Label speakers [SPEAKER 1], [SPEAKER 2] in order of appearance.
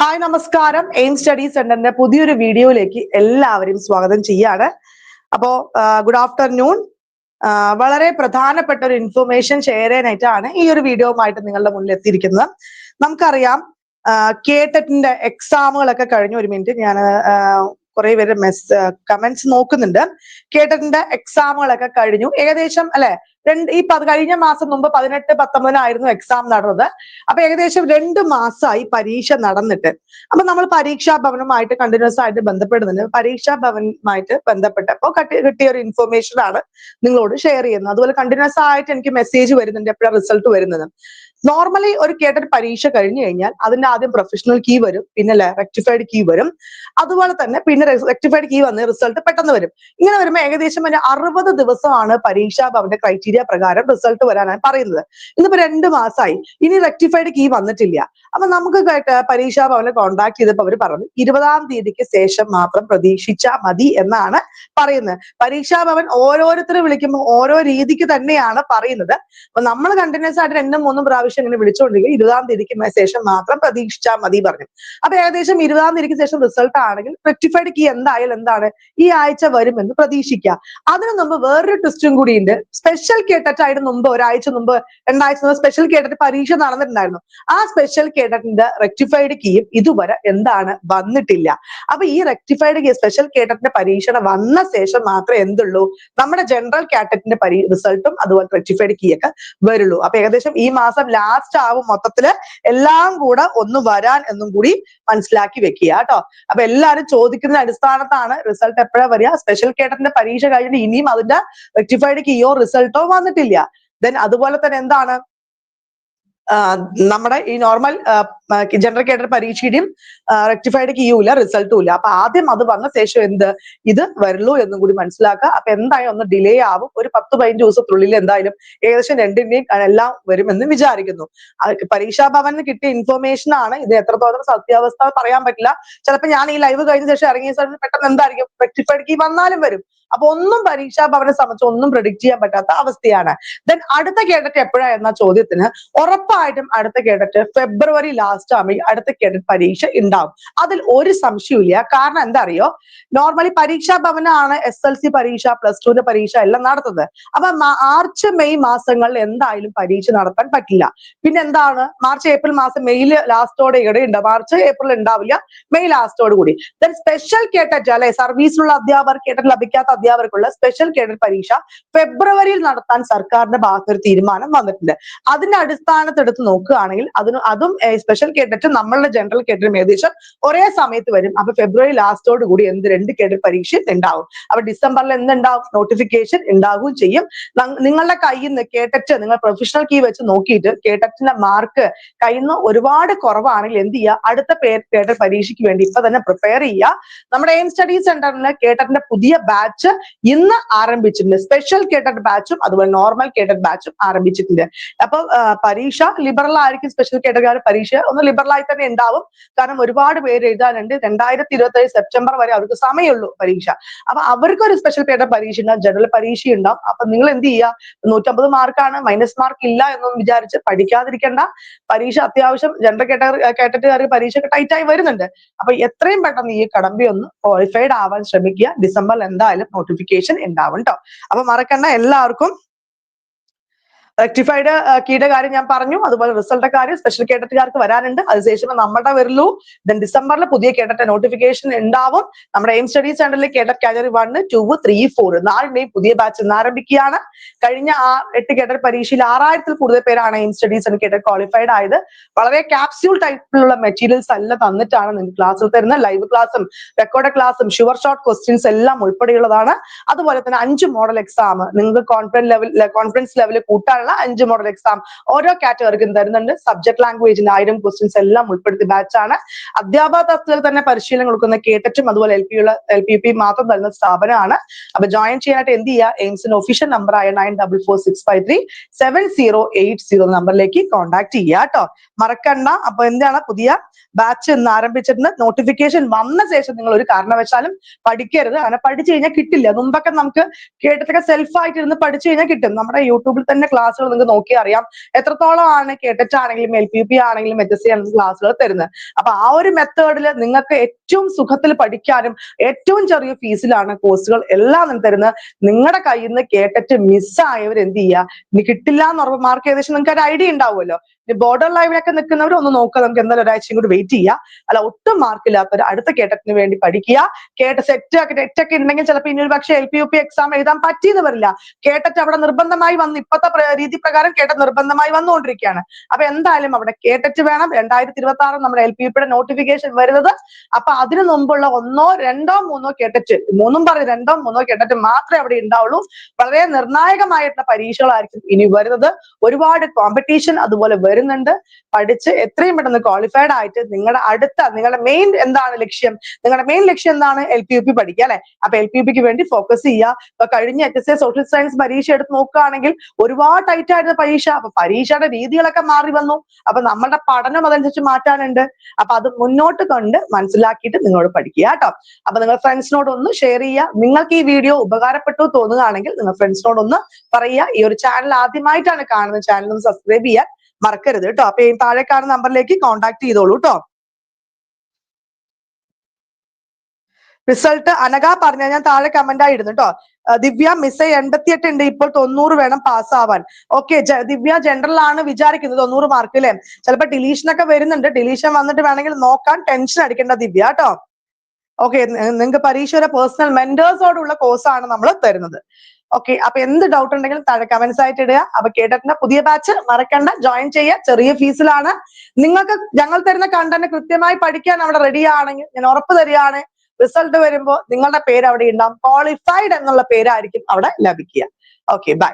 [SPEAKER 1] Hi നമസ്കാരം. Aim study സെന്ററിന്റെ പുതിയൊരു വീഡിയോയിലേക്ക് എല്ലാവരെയും സ്വാഗതം ചെയ്യാണ്. അപ്പോ ഗുഡ് ആഫ്റ്റർനൂൺ. വളരെ പ്രധാനപ്പെട്ട ഒരു ഇൻഫർമേഷൻ ഷെയർ ചെയ്യാനായിട്ടാണ് ഈ ഒരു വീഡിയോവുമായിട്ട് നിങ്ങളുടെ മുന്നിൽ എത്തിയിരിക്കുന്നത്. നമുക്കറിയാം കേട്ടറ്റിന്റെ എക്സാമുകളൊക്കെ കഴിഞ്ഞ ഒരു മിനിറ്റ് ഞാൻ കുറെ പേര് മെസ് കമന്റ്സ് നോക്കുന്നുണ്ട്. കേട്ടറ്റിന്റെ എക്സാമുകളൊക്കെ കഴിഞ്ഞു. ഏകദേശം അല്ലെ? രണ്ട് ഈ കഴിഞ്ഞ മാസം മുമ്പ് പതിനെട്ട് പത്തൊമ്പതിനായിരുന്നു എക്സാം നടന്നത്. അപ്പൊ ഏകദേശം രണ്ട് മാസമായി പരീക്ഷ നടന്നിട്ട്. അപ്പൊ നമ്മൾ പരീക്ഷാ ഭവനുമായിട്ട് കണ്ടിന്യൂസ് ആയിട്ട് ബന്ധപ്പെടുന്നുണ്ട്. പരീക്ഷാ ഭവനുമായിട്ട് ബന്ധപ്പെട്ടപ്പോ കട്ടി കിട്ടിയ ഒരു ഇൻഫർമേഷൻ ആണ് നിങ്ങളോട് ഷെയർ ചെയ്യുന്നത്. അതുപോലെ കണ്ടിന്യൂസ് ആയിട്ട് എനിക്ക് മെസ്സേജ് വരുന്നുണ്ട്. എപ്പോഴാണ് റിസൾട്ട് വരുന്നത്. നോർമലി ഒരു കേട്ടൊരു പരീക്ഷ കഴിഞ്ഞു കഴിഞ്ഞാൽ അതിന്റെ ആദ്യം പ്രൊഫഷണൽ കീ വരും പിന്നെ റെക്ടിഫൈഡ് കീ വരും. അതുപോലെ തന്നെ പിന്നെ റെക്ടിഫൈഡ് കീ വന്ന് റിസൾട്ട് പെട്ടെന്ന് വരും. ഇങ്ങനെ വരുമ്പോൾ ഏകദേശം ഒരു അറുപത് ദിവസമാണ് പരീക്ഷാ ഭവന്റെ ക്രൈറ്റീരിയ പ്രകാരം റിസൾട്ട് വരാനാണ് പറയുന്നത്. ഇന്നിപ്പോ രണ്ട് മാസമായി ഇനി റെക്ടിഫൈഡ് കീ വന്നിട്ടില്ല. അപ്പൊ നമുക്ക് പരീക്ഷാ ഭവനെ കോൺടാക്ട് ചെയ്തപ്പോൾ അവർ പറഞ്ഞു ഇരുപതാം തീയതിക്ക് ശേഷം മാത്രം പ്രതീക്ഷിച്ചാൽ മതി എന്നാണ് പറയുന്നത്. പരീക്ഷാ ഭവൻ ഓരോരുത്തരെ വിളിക്കുമ്പോൾ ഓരോ രീതിക്ക് തന്നെയാണ് പറയുന്നത്. അപ്പൊ നമ്മൾ കണ്ടിന്യൂസ് ആയിട്ട് രണ്ടും മൂന്നും പ്രാവശ്യം ഇങ്ങനെ വിളിച്ചുകൊണ്ടിരിക്കും ഇരുപതാം തീയതിക്ക് ശേഷം മാത്രം പ്രതീക്ഷിച്ചാൽ മതി പറഞ്ഞു. അപ്പൊ ഏകദേശം ഇരുപതാം തീയതിക്ക് ശേഷം റിസൾട്ട് ആണെങ്കിൽ റെക്ടിഫൈഡ് കീ എന്തായാലും എന്താണ്? ഈ ആഴ്ച വരുമെന്ന് പ്രതീക്ഷിക്കുക. അതിനു മുമ്പ് വേറൊരു ട്വിസ്റ്റും കൂടി ഉണ്ട്. സ്പെഷ്യൽ കേട്ടറ്റ് ആയിട്ട് മുമ്പ് ഒരാഴ്ച മുമ്പ് രണ്ടാഴ്ച മുമ്പ് സ്പെഷ്യൽ കേട്ടറ്റ് പരീക്ഷ നടന്നിട്ടുണ്ടായിരുന്നു. ആ സ്പെഷ്യൽ കേട്ടറ്റിന്റെ റെക്ടിഫൈഡ് കീയും ഇതുവരെ എന്താണ്? വന്നിട്ടില്ല. അപ്പൊ ഈ റെക്ടിഫൈഡ് കീ സ്പെഷ്യൽ കേട്ടറ്റിന്റെ പരീക്ഷ വന്ന ശേഷം മാത്രമേ എന്തുള്ളൂ? നമ്മുടെ ജനറൽ കാറ്ററ്റിന്റെ റിസൾട്ടും അതുപോലെ റെക്ടിഫൈഡ് കീ ഒക്കെ വരുള്ളൂ. അപ്പൊ ഏകദേശം ഈ മാസം ലാസ്റ്റ് ആവും മൊത്തത്തിൽ. എല്ലാം കൂടെ ഒന്ന് വരാൻ എന്നും കൂടി മനസ്സിലാക്കി വെക്കുക കേട്ടോ. അപ്പൊ എല്ലാവരും ചോദിക്കുന്ന അടിസ്ഥാനത്താണ് റിസൾട്ട് എപ്പോഴാ വരിക? സ്പെഷ്യൽ കേട്ടറിന്റെ പരീക്ഷ കഴിഞ്ഞിട്ട് ഇനിയും അതിന്റെ റെക്ടിഫൈഡ് കീയോ റിസൾട്ടോ വന്നിട്ടില്ല. ദെൻ അതുപോലെ തന്നെ എന്താണ്? നമ്മുടെ ഈ നോർമൽ ജനറൽ കേഡർ പരീക്ഷയുടെയും റെക്ടിഫൈഡ് കീയൂല റിസൾട്ടും ഇല്ല. അപ്പൊ ആദ്യം അത് വന്ന ശേഷം എന്ത്? ഇത് വരുള്ളൂ എന്നും കൂടി മനസ്സിലാക്കുക അപ്പൊ എന്തായാലും ഒന്ന് ഡിലേ ആവും. ഒരു പത്ത് പതിനഞ്ച് ദിവസത്തിനുള്ളിൽ എന്തായാലും ഏകദേശം രണ്ടിന്റെയും എല്ലാം വരുമെന്ന് വിചാരിക്കുന്നു. പരീക്ഷാ ഭവനിൽ കിട്ടിയ ഇൻഫർമേഷൻ ആണ്. ഇത് എത്രത്തോളം സത്യാവസ്ഥ പറയാൻ പറ്റില്ല. ചിലപ്പോൾ ഞാൻ ഈ ലൈവ് കഴിഞ്ഞ ശേഷം ഇറങ്ങിയ സമയത്ത് പെട്ടെന്ന് എന്തായിരിക്കും? റെക്ടിഫൈഡ് കീ വന്നാലും വരും. അപ്പൊ ഒന്നും പരീക്ഷാ ഭവനെ സംബന്ധിച്ച് ഒന്നും പ്രഡിക്ട് ചെയ്യാൻ പറ്റാത്ത അവസ്ഥയാണ്. ദെൻ അടുത്ത കേഡറ്റ് എപ്പോഴാ എന്ന ചോദ്യത്തിന് ഉറപ്പായിട്ടും അടുത്ത കേഡറ്റ് ഫെബ്രുവരി ലാസ്റ്റ് ആകുമ്പോൾ അടുത്ത കേഡറ്റ് പരീക്ഷ ഉണ്ടാവും അതിൽ ഒരു സംശയമില്ല കാരണം എന്താ അറിയോ? നോർമലി പരീക്ഷാ ഭവനാണ് എസ് എൽ സി പരീക്ഷ പ്ലസ് ടുവിന്റെ പരീക്ഷ എല്ലാം നടത്തുന്നത്. അപ്പൊ മാർച്ച് മെയ് മാസങ്ങളിൽ എന്തായാലും പരീക്ഷ നടത്താൻ പറ്റില്ല. പിന്നെ എന്താണ്? മാർച്ച് ഏപ്രിൽ മാസം മെയ് ലാസ്റ്റോടെ ഇവിടെ ഉണ്ട് മാർച്ച് ഏപ്രിൽ ഉണ്ടാവില്ല മെയ് ലാസ്റ്റോട് കൂടി. ദെൻ സ്പെഷ്യൽ കേട്ടറ്റ് അല്ലെ? സർവീസിലുള്ള അധ്യാപകർ കേട്ടറ്റ് ലഭിക്കാത്ത അധ്യാപകർക്കുള്ള സ്പെഷ്യൽ കേഡർ പരീക്ഷ ഫെബ്രുവരിയിൽ നടത്താൻ സർക്കാരിന്റെ ഭാഗത്ത് ഒരു തീരുമാനം വന്നിട്ടുണ്ട്. അതിന്റെ അടിസ്ഥാനത്തെടുത്ത് നോക്കുകയാണെങ്കിൽ അതിന് അതും സ്പെഷ്യൽ കേഡറ്റും നമ്മളുടെ ജനറൽ കേഡറ്റും ഏകദേശം ഒരേ സമയത്ത് വരും. അപ്പൊ ഫെബ്രുവരി ലാസ്റ്റോട് കൂടി എന്ത് രണ്ട് കേഡർ പരീക്ഷ ഉണ്ടാവും. അപ്പൊ ഡിസംബറിൽ എന്തുണ്ടാവും? നോട്ടിഫിക്കേഷൻ ഉണ്ടാവുകയും ചെയ്യും. നിങ്ങളുടെ കയ്യിൽ നിന്ന് കേട്ടറ്റ് നിങ്ങൾ പ്രൊഫഷണൽ കീ വെച്ച് നോക്കിയിട്ട് കേട്ടറ്റിന്റെ മാർക്ക് കയ്യിൽ നിന്ന് ഒരുപാട് കുറവാണെങ്കിൽ എന്ത് ചെയ്യുക? അടുത്ത കേഡർ പരീക്ഷയ്ക്ക് വേണ്ടി ഇപ്പൊ തന്നെ പ്രിപ്പയർ ചെയ്യുക. നമ്മുടെ എയിം സ്റ്റഡി സെന്ററിൽ കേട്ടറ്റിന്റെ പുതിയ ബാച്ച് ഇന്ന് ആരംഭിച്ചിട്ടുണ്ട്. സ്പെഷ്യൽ കേട്ടഡ് ബാച്ചും അതുപോലെ നോർമൽ കേട്ടഡ് ബാച്ചും ആരംഭിച്ചിട്ടുണ്ട്. അപ്പൊ പരീക്ഷ ലിബറൽ ആയിരിക്കും സ്പെഷ്യൽ കേട്ടഡ് പരീക്ഷ ഒന്ന് ലിബറൽ ആയി തന്നെ ഉണ്ടാവും. കാരണം ഒരുപാട് പേര് എഴുതാനുണ്ട്. രണ്ടായിരത്തി ഇരുപത്തി സെപ്റ്റംബർ വരെ അവർക്ക് സമയമുള്ളൂ പരീക്ഷ. അപ്പൊ അവർക്ക് ഒരു സ്പെഷ്യൽ കേട്ടഡ് പരീക്ഷ ഉണ്ടാവും ജനറൽ പരീക്ഷ ഉണ്ടാവും. അപ്പൊ നിങ്ങൾ എന്ത് ചെയ്യുക? നൂറ്റമ്പത് മാർക്കാണ് മൈനസ് മാർക്ക് ഇല്ല എന്നൊന്നും വിചാരിച്ച് പഠിക്കാതിരിക്കേണ്ട. പരീക്ഷ അത്യാവശ്യം ജനറൽ കേട്ട കേട്ടറ്റുകാർക്ക് പരീക്ഷ ടൈറ്റായി വരുന്നുണ്ട്. അപ്പൊ എത്രയും പെട്ടെന്ന് ഈ കടമ്പി ഒന്ന് ക്വാളിഫൈഡ് ആവാൻ ശ്രമിക്കുക. ഡിസംബറിൽ എന്തായാലും നോട്ടിഫിക്കേഷൻ ഉണ്ടാവും കേട്ടോ അപ്പൊ മറക്കണ്ട എല്ലാവർക്കും റെക്ടിഫൈഡ് കീയുടെ കാര്യം ഞാൻ പറഞ്ഞു. അതുപോലെ റിസൾട്ട് കാര്യം സ്പെഷ്യൽ കേഡറ്റുകാർക്ക് വരാനുണ്ട്. അതിനുശേഷം നമ്മുടെ വരുള്ളൂ ദെൻ ഡിസംബറിൽ പുതിയ കേഡറ്റ് നോട്ടിഫിക്കേഷൻ ഉണ്ടാവും. നമ്മുടെ എയിം സ്റ്റഡി സെന്ററിൽ cadet category one two three four നാലിന്റെയും പുതിയ ബാച്ച് ഇന്ന് ആരംഭിക്കുകയാണ്. കഴിഞ്ഞ ആ എട്ട് കേഡറ്റ് പരീക്ഷയിൽ ആറായിരത്തിൽ കൂടുതൽ പേരാണ് aim study centre cadet qualified ആയത്. വളരെ ക്യാപ്സ്യൂൾ ടൈപ്പിലുള്ള മെറ്റീരിയൽസ് അല്ല തന്നിട്ടാണ് നിങ്ങൾക്ക് ക്ലാസ്സിൽ തരുന്ന. ലൈവ് ക്ലാസ്സും റെക്കോർഡ് ക്ലാസ്സും ഷുവർ ഷോർട്ട് ക്വസ്റ്റ്യൻസ് എല്ലാം ഉൾപ്പെടെയുള്ളതാണ്. അതുപോലെ തന്നെ അഞ്ച് മോഡൽ എക്സാം നിങ്ങൾക്ക് കോൺഫിഡൻസ് ലെവൽ കോൺഫിഡൻസ് ലെവൽ കൂട്ടാനുള്ള അഞ്ച് മോഡൽ എക്സാം ഓരോ കാറ്റഗറിക്കും തരുന്നുണ്ട്. സബ്ജക്ട് ലാംഗ്വേജിന്റെ ആയിരം ക്വസ്റ്റ്യൻസ് എല്ലാം ഉൾപ്പെടുത്തി ബാച്ച് ആണ്. അധ്യാപക തസ്തികയിൽ തന്നെ പരിശീലനം കൊടുക്കുന്ന കേട്ടറ്റും അതുപോലെ എൽ ഉള്ള എൽ പി പി മാത്രം തരുന്ന സ്ഥാപനമാണ്. അപ്പൊ ജോയിൻ ചെയ്യാനായിട്ട് എന്ത് ചെയ്യുക? എയിംസിന്റെ ഒഫീഷ്യൽ നമ്പർ ആയ nine double four six five three seven zero eight zero നമ്പറിലേക്ക് കോൺടാക്ട് ചെയ്യുക കേട്ടോ. മറക്കണ്ട. അപ്പൊ എന്താണ്? പുതിയ ബാച്ച് ഇന്ന് ആരംഭിച്ചിട്ടുണ്ട്. നോട്ടിഫിക്കേഷൻ വന്ന ശേഷം നിങ്ങൾ ഒരു കാരണവശാലും പഠിക്കരുത്. അങ്ങനെ പഠിച്ചു കഴിഞ്ഞാൽ കിട്ടില്ല. മുമ്പൊക്കെ നമുക്ക് കേട്ടിട്ടൊക്കെ സെൽഫ് ആയിട്ട് ഇരുന്ന് പഠിച്ചു കഴിഞ്ഞാൽ കിട്ടും. നമ്മുടെ യൂട്യൂബിൽ തന്നെ ക്ലാസ് ക്ലാസ്സുകൾ നിങ്ങൾക്ക് നോക്കി അറിയാം. എത്രത്തോളമാണ് കേട്ടറ്റ് ആണെങ്കിലും എൽ പി പി ആണെങ്കിലും എച്ച് എസ് സി ആണെങ്കിലും ക്ലാസ്സുകൾ തരുന്നത്. അപ്പൊ ആ ഒരു മെത്തേഡിൽ നിങ്ങൾക്ക് ഏറ്റവും സുഖത്തിൽ പഠിക്കാനും ഏറ്റവും ചെറിയ ഫീസിലാണ് കോഴ്സുകൾ എല്ലാം നിങ്ങൾക്ക് തരുന്നത്. നിങ്ങളുടെ കയ്യിൽ നിന്ന് കേട്ടിട്ട് മിസ്സായവർ എന്ത് ചെയ്യുക ഇനി കിട്ടില്ല എന്ന് ഉറപ്പ് മാർക്ക് ഏകദേശം നിങ്ങൾക്ക് ഒരു ഐഡിയ ഉണ്ടാവുമല്ലോ. ബോർഡർ ലൈവിലൊക്കെ നിൽക്കുന്നവർ ഒന്ന് നോക്കുക നമുക്ക് എന്തായാലും ഒരാഴ്ചയും കൂടി വെയിറ്റ് ചെയ്യുക അല്ല ഒട്ടും മാർക്ക് ഇല്ലാത്തവർ അടുത്ത കേട്ടത്തിന് വേണ്ടി പഠിക്കുക. കേട്ട സെറ്റ് ഒക്കെ ടെറ്റ് ഒക്കെ ഉണ്ടെങ്കിൽ ചിലപ്പോൾ ഇനി ഒരു പക്ഷേ L P U P exam എഴുതാൻ പറ്റിയെന്ന് വരില്ല. കേട്ടറ്റ് അവിടെ നിർബന്ധമായി വന്ന് ഇപ്പോഴത്തെ രീതി പ്രകാരം കേട്ട നിർബന്ധമായി വന്നുകൊണ്ടിരിക്കുകയാണ്. അപ്പൊ എന്തായാലും അവിടെ കേട്ടറ്റ് വേണം. രണ്ടായിരത്തി ഇരുപത്തി ആറ് നമ്മുടെ എൽ പി യുടെ നോട്ടിഫിക്കേഷൻ വരുന്നത്. അപ്പൊ അതിനു മുമ്പുള്ള ഒന്നോ രണ്ടോ മൂന്നോ കേട്ടറ്റ് മൂന്നും പറയും രണ്ടോ മൂന്നോ കേട്ടറ്റ് മാത്രമേ അവിടെ ഉണ്ടാവുള്ളൂ. വളരെ നിർണായകമായിട്ടുള്ള പരീക്ഷകളായിരിക്കും ഇനി വരുന്നത്. ഒരുപാട് കോമ്പറ്റീഷൻ അതുപോലെ വരുന്നുണ്ട്. പഠിച്ച് എത്രയും പെട്ടെന്ന് ക്വാളിഫൈഡ് ആയിട്ട് നിങ്ങളുടെ അടുത്ത നിങ്ങളുടെ മെയിൻ എന്താണ് ലക്ഷ്യം? നിങ്ങളുടെ മെയിൻ ലക്ഷ്യം എന്താണ്? എൽ പി യു പി പഠിക്കുക അല്ലെ? അപ്പൊ എൽ പി യു പിക്ക് വേണ്ടി ഫോക്കസ് ചെയ്യുക. ഇപ്പൊ കഴിഞ്ഞ എച്ച് എസ് സോഷ്യൽ സയൻസ് പരീക്ഷ എടുത്ത് നോക്കുകയാണെങ്കിൽ ഒരുപാട് ടൈറ്റ് ആയിരുന്നു പരീക്ഷ. അപ്പൊ പരീക്ഷയുടെ രീതികളൊക്കെ മാറി വന്നു. അപ്പൊ നമ്മളുടെ പഠനം അതനുസരിച്ച് മാറ്റാനുണ്ട്. അപ്പൊ അത് മുന്നോട്ട് കണ്ട് മനസ്സിലാക്കിയിട്ട് നിങ്ങളോട് പഠിക്കുക കേട്ടോ. അപ്പൊ നിങ്ങൾ ഫ്രണ്ട്സിനോട് ഒന്ന് ഷെയർ ചെയ്യുക. നിങ്ങൾക്ക് ഈ വീഡിയോ ഉപകാരപ്പെട്ടു തോന്നുകയാണെങ്കിൽ നിങ്ങൾ ഫ്രണ്ട്സിനോട് ഒന്ന് പറയുക. ഈ ഒരു ചാനൽ ആദ്യമായിട്ടാണ് കാണുന്നത് ചാനൽ ഒന്ന് സബ്സ്ക്രൈബ് ചെയ്യാൻ മറക്കരുത് കേട്ടോ. അപ്പൊ താഴെ കാണുന്ന നമ്പറിലേക്ക് കോൺടാക്ട് ചെയ്തോളൂ കേട്ടോ. റിസൾട്ട് അനഘ പറഞ്ഞ ഞാൻ താഴെ കമന്റ് ആയിരുന്നു കേട്ടോ ദിവ്യ മിസ് എൺപത്തിയെട്ട് ഉണ്ട് ഇപ്പോൾ തൊണ്ണൂറ് വേണം പാസ്സാവാൻ ഓക്കെ ദിവ്യ ജനറൽ ആണ് വിചാരിക്കുന്നത് തൊണ്ണൂറ് മാർക്ക് അല്ലേ ചിലപ്പോ ഡിലീഷൻ ഒക്കെ വരുന്നുണ്ട് ഡിലീഷൻ വന്നിട്ട് വേണമെങ്കിൽ നോക്കാൻ ടെൻഷൻ അടിക്കേണ്ട ദിവ്യ കേട്ടോ ഓക്കെ നിങ്ങൾക്ക് പരീക്ഷയുടെ പേഴ്സണൽ മെന്റേഴ്സോടുള്ള കോഴ്സാണ് നമ്മൾ തരുന്നത്. ഓക്കെ അപ്പൊ എന്ത് ഡൗട്ട് ഉണ്ടെങ്കിലും താഴെ കമന്റ്സ് ആയിട്ട് ഇടുക. അപ്പൊ കേട്ടിട്ടുണ്ട് പുതിയ ബാച്ച് മറക്കണ്ട ജോയിൻ ചെയ്യുക. ചെറിയ ഫീസിലാണ് നിങ്ങൾക്ക് ഞങ്ങൾ തരുന്ന കണ്ടന്റ് കൃത്യമായി പഠിക്കാൻ അവിടെ റെഡി ആണെങ്കിൽ ഞാൻ ഉറപ്പ് തരികയാണ്. റിസൾട്ട് വരുമ്പോൾ നിങ്ങളുടെ പേര് അവിടെ ഉണ്ടാവും. ക്വാളിഫൈഡ് എന്നുള്ള പേരായിരിക്കും അവിടെ ലഭിക്കുക. Okay bye